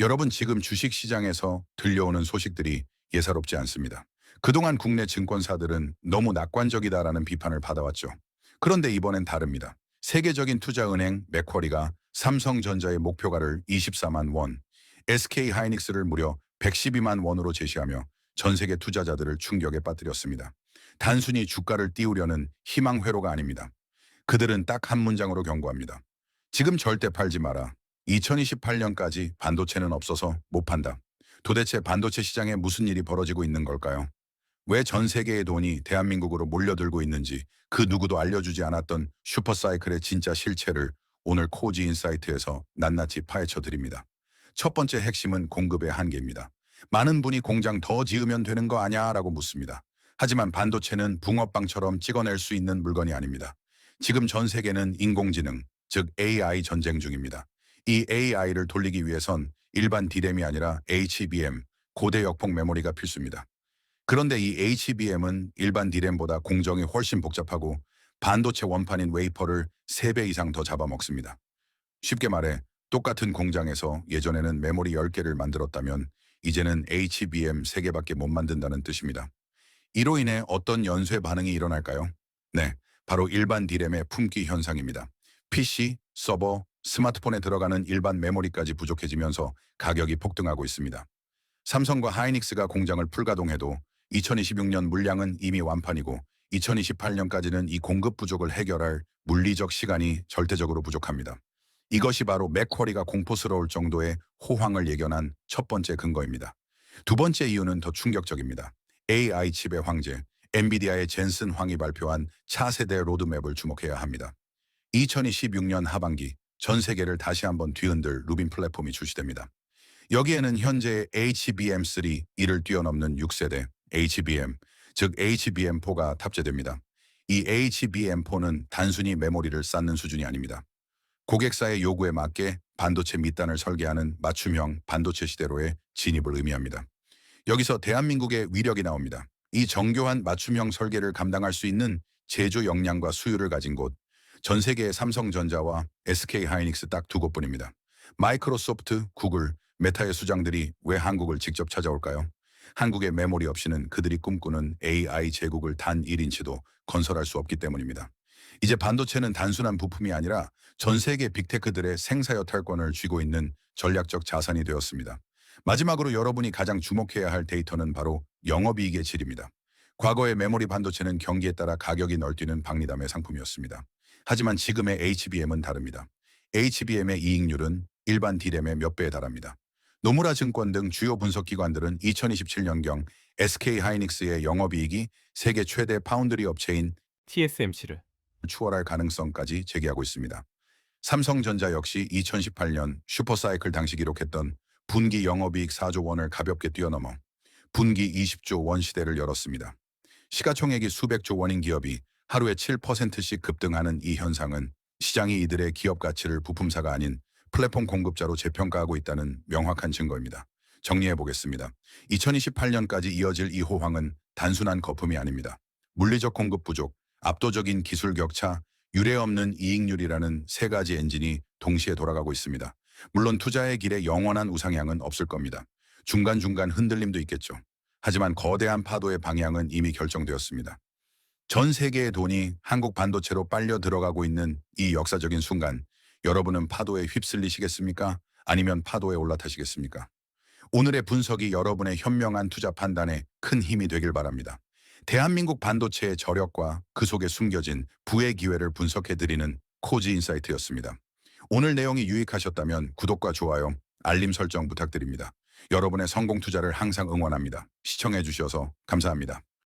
여러분 지금 주식시장에서 들려오는 소식들이 예사롭지 않습니다. 그동안 국내 증권사들은 너무 낙관적이다라는 비판을 받아왔죠. 그런데 이번엔 다릅니다. 세계적인 투자은행 맥쿼리가 삼성전자의 목표가를 24만 원, SK 하이닉스를 무려 112만 원으로 제시하며 전 세계 투자자들을 충격에 빠뜨렸습니다. 단순히 주가를 띄우려는 희망 회로가 아닙니다. 그들은 딱 한 문장으로 경고합니다. 지금 절대 팔지 마라. 2028년까지 반도체는 없어서 못 판다. 도대체 반도체 시장에 무슨 일이 벌어지고 있는 걸까요? 왜 전 세계의 돈이 대한민국으로 몰려들고 있는지 그 누구도 알려주지 않았던 슈퍼사이클의 진짜 실체를 오늘 코지 인사이트에서 낱낱이 파헤쳐 드립니다. 첫 번째 핵심은 공급의 한계입니다. 많은 분이 공장 더 지으면 되는 거 아냐 라고 묻습니다. 하지만 반도체는 붕어빵처럼 찍어낼 수 있는 물건이 아닙니다. 지금 전 세계는 인공지능, 즉 AI 전쟁 중입니다. 이 AI를 돌리기 위해선 일반 D램이 아니라 HBM, 고대 역폭 메모리가 필수입니다. 그런데 이 HBM은 일반 D램보다 공정이 훨씬 복잡하고 반도체 원판인 웨이퍼를 3배 이상 더 잡아먹습니다. 쉽게 말해 똑같은 공장에서 예전에는 메모리 10개를 만들었다면 이제는 HBM 3개밖에 못 만든다는 뜻입니다. 이로 인해 어떤 연쇄 반응이 일어날까요? 네, 바로 일반 D램의 품귀 현상입니다. PC, 서버, 스마트폰에 들어가는 일반 메모리까지 부족해지면서 가격이 폭등하고 있습니다. 삼성과 하이닉스가 공장을 풀가동해도 2026년 물량은 이미 완판이고 2028년까지는 이 공급 부족을 해결할 물리적 시간이 절대적으로 부족합니다. 이것이 바로 맥쿼리가 공포스러울 정도의 호황을 예견한 첫 번째 근거입니다. 두 번째 이유는 더 충격적입니다. AI 칩의 황제, 엔비디아의 젠슨 황이 발표한 차세대 로드맵을 주목해야 합니다. 2026년 하반기 전 세계를 다시 한번 뒤흔들 루빈 플랫폼이 출시됩니다. 여기에는 현재 HBM3 이를 뛰어넘는 6세대 HBM, 즉 HBM4가 탑재됩니다. 이 HBM4는 단순히 메모리를 쌓는 수준이 아닙니다. 고객사의 요구에 맞게 반도체 밑단을 설계하는 맞춤형 반도체 시대로의 진입을 의미합니다. 여기서 대한민국의 위력이 나옵니다. 이 정교한 맞춤형 설계를 감당할 수 있는 제조 역량과 수요를 가진 곳, 전 세계의 삼성전자와 SK 하이닉스 딱 두 곳뿐입니다. 마이크로소프트, 구글, 메타의 수장들이 왜 한국을 직접 찾아올까요? 한국의 메모리 없이는 그들이 꿈꾸는 AI 제국을 단 1인치도 건설할 수 없기 때문입니다. 이제 반도체는 단순한 부품이 아니라 전 세계 빅테크들의 생사 여탈권을 쥐고 있는 전략적 자산이 되었습니다. 마지막으로 여러분이 가장 주목해야 할 데이터는 바로 영업이익의 질입니다. 과거의 메모리 반도체는 경기에 따라 가격이 널뛰는 박리담의 상품이었습니다. 하지만 지금의 HBM은 다릅니다. HBM의 이익률은 일반 D램의 몇 배에 달합니다. 노무라 증권 등 주요 분석기관들은 2027년경 SK 하이닉스의 영업이익이 세계 최대 파운드리 업체인 TSMC를 추월할 가능성까지 제기하고 있습니다. 삼성전자 역시 2018년 슈퍼사이클 당시 기록했던 분기 영업이익 4조 원을 가볍게 뛰어넘어 분기 20조 원 시대를 열었습니다. 시가총액이 수백조 원인 기업이 하루에 7%씩 급등하는 이 현상은 시장이 이들의 기업 가치를 부품사가 아닌 플랫폼 공급자로 재평가하고 있다는 명확한 증거입니다. 정리해 보겠습니다. 2028년까지 이어질 이 호황은 단순한 거품이 아닙니다. 물리적 공급 부족, 압도적인 기술 격차, 유례 없는 이익률이라는 세 가지 엔진이 동시에 돌아가고 있습니다. 물론 투자의 길에 영원한 우상향은 없을 겁니다. 중간중간 흔들림도 있겠죠. 하지만 거대한 파도의 방향은 이미 결정되었습니다. 전 세계의 돈이 한국 반도체로 빨려 들어가고 있는 이 역사적인 순간, 여러분은 파도에 휩쓸리시겠습니까? 아니면 파도에 올라타시겠습니까? 오늘의 분석이 여러분의 현명한 투자 판단에 큰 힘이 되길 바랍니다. 대한민국 반도체의 저력과 그 속에 숨겨진 부의 기회를 분석해드리는 코지 인사이트였습니다. 오늘 내용이 유익하셨다면 구독과 좋아요, 알림 설정 부탁드립니다. 여러분의 성공 투자를 항상 응원합니다. 시청해 주셔서 감사합니다.